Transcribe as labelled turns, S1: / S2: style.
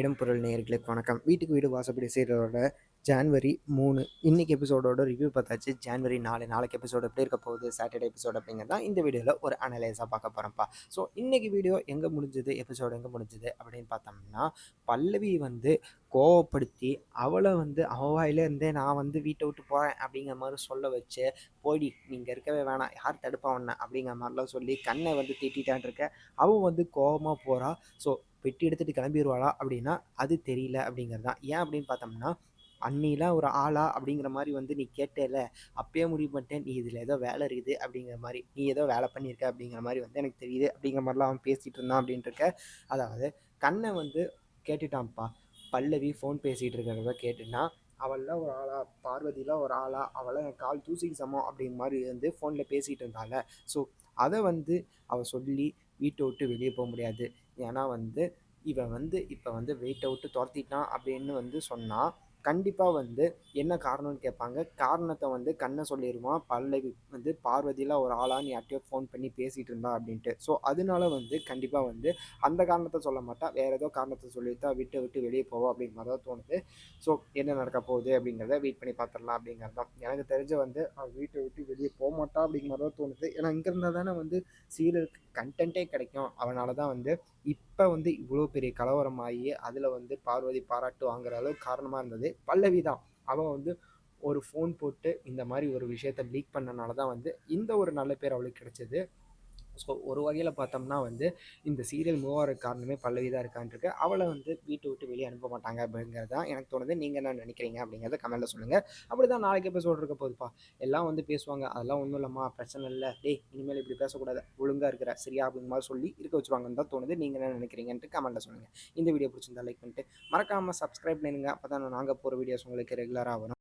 S1: இடம்பொருள் நேயர்களுக்கு வணக்கம். வீட்டுக்கு வீடு வாசப்படி செய்கிறதோட ஜான்வரி மூணு. இன்னைக்கு எபிசோடோட ரிவ்யூ பார்த்தாச்சு. ஜான்வரி நாலு. நாளைக்கு எபிசோடு எப்படி இருக்க போகுது? சாட்டர்டே எபிசோடு அப்படிங்கிறது தான் இந்த வீடியோவில் ஒரு அனலைஸாக பார்க்க போகிறோம்ப்பா ஸோ இன்னைக்கு வீடியோ எங்கே முடிஞ்சது? எபிசோடு எங்கே முடிஞ்சது? அப்படின்னு பார்த்தோம்னா பல்லவி வந்து கோவப்படுத்தி அவளை வந்து அவ நான் வந்து வீட்டை விட்டு போகிறேன் அப்படிங்கிற மாதிரி சொல்ல வச்சு போடி நீங்கள் இருக்கவே வேணாம். யார் தடுப்பா உன்ன? அப்படிங்கிற மாதிரிலாம் சொல்லி கண்ணை வந்து திட்டான் இருக்க. அவன் வந்து கோவமாக போகிறா ஸோ பெட்டி எடுத்துகிட்டு கிளம்பிடுவாளா அப்படின்னா அது தெரியல அப்படிங்கிறது தான் ஏன் அப்படின்னு பார்த்தோம்னா அன்னிலாம் ஒரு ஆளா அப்படிங்கிற மாதிரி வந்து நீ கேட்டேல அப்பயே முடிவு பண்ணிட்டேன். நீ இதில் ஏதோ வேலை இருக்குது அப்படிங்கிற மாதிரி நீ ஏதோ வேலை பண்ணியிருக்க அப்படிங்கிற மாதிரி வந்து எனக்கு தெரியுது அப்படிங்கிற மாதிரிலாம் அவன் பேசிகிட்டு இருந்தான் அப்படின்ட்டு இருக்க அதாவது கண்ணை வந்து கேட்டுட்டான்ப்பா. பல்லவி ஃபோன் பேசிகிட்டு இருக்கிறத கேட்டுன்னா அவள்லாம் ஒரு ஆளா பார்வதிலாம் ஒரு ஆளா அவளை என் கால் தூசிக்கு சமம் அப்படிங்கிற மாதிரி வந்து ஃபோனில் பேசிகிட்டு இருந்தால. ஸோ அதை வந்து அவள் சொல்லி வீட்டை விட்டு வெளியே போக முடியாது. ஏன்னா வந்து இவன் வந்து இப்போ வந்து வெயிட் அவுட்டு துரத்திட்டான் அப்படின்னு வந்து சொன்னால் கண்டிப்பாக வந்து என்ன காரணம்னு கேட்பாங்க காரணத்தை வந்து கண்ணை சொல்லிடுவான் பல்லவி வந்து பார்வதியில் ஒரு ஆளாக நீ யார்ட்டையோ ஃபோன் பண்ணி பேசிகிட்டு இருந்தா அப்படின்ட்டு. ஸோ அதனால வந்து கண்டிப்பாக வந்து அந்த காரணத்தை சொல்ல மாட்டா. வேறு ஏதோ காரணத்தை சொல்லிட்டு வீட்டை விட்டு வெளியே போவோம் அப்படிங்கிற மாதிரி தான் தோணுது. ஸோ என்ன நடக்க போகுது அப்படிங்கிறத வெயிட் பண்ணி பார்த்துடலாம் அப்படிங்கிறது தான். எனக்கு தெரிஞ்ச வந்து அவள் வீட்டை விட்டு வெளியே போக மாட்டா அப்படிங்கிற மாதிரி தான் தோணுது. ஏன்னா இங்கே இருந்தால் தானே வந்து சீரியலுக்கு கண்டென்ட்டே கிடைக்கும். அவனால தான் வந்து இப் இப்போ வந்து இவ்வளோ பெரிய கலவரமாகி அதில் வந்து பார்வதி பாராட்டு வாங்குற அளவுக்கு காரணமாக இருந்தது. பல்லவி தான். அவன் வந்து ஒரு ஃபோன் போட்டு இந்த மாதிரி ஒரு விஷயத்த லீக் பண்ணனால தான் வந்து இந்த ஒரு நல்ல பேர் அவளுக்கு கிடைச்சது. ஸோ ஒரு வகையில் பார்த்தோம்னா வந்து இந்த சீரியல் மூவ் ஆகிற காரணமே பல்லவி தான் இருக்கான்ருக்கு அவளை வந்து வீட்டை விட்டு வெளியே அனுப்ப மாட்டாங்க அப்படிங்கிறது தான் எனக்கு தோணுது. நீங்கள் என்ன நினைக்கிறீங்க அப்படிங்கிறத கமெண்ட்டில் சொல்லுங்கள் அப்படி தான் நாளைக்கு எபிசோட் இருக்க போகுதுப்பா எல்லாம் வந்து பேசுவாங்க. அதெல்லாம் ஒன்றும் இல்லைம்மா பிரச்சனை இல்லை. டேய் இனிமேல் இப்படி பேசக்கூடாது. ஒழுங்காக இருக்கிற சரியா அப்படிங்கிற மாதிரி சொல்லி இருக்க வச்சுருவாங்கன்னு தான் தோணுது. நீங்கள் என்ன நினைக்கிறீங்கன்ட்டு கமெண்ட்டில் சொல்லுங்கள் இந்த வீடியோ பிடிச்சிருந்தா லைக் பண்ணிட்டு மறக்காமல் சப்ஸ்கிரைப் பண்ணுங்க அப்போ தான் நாங்கள் போகிற வீடியோஸ் உங்களுக்கு ரெகுலராக வரும்.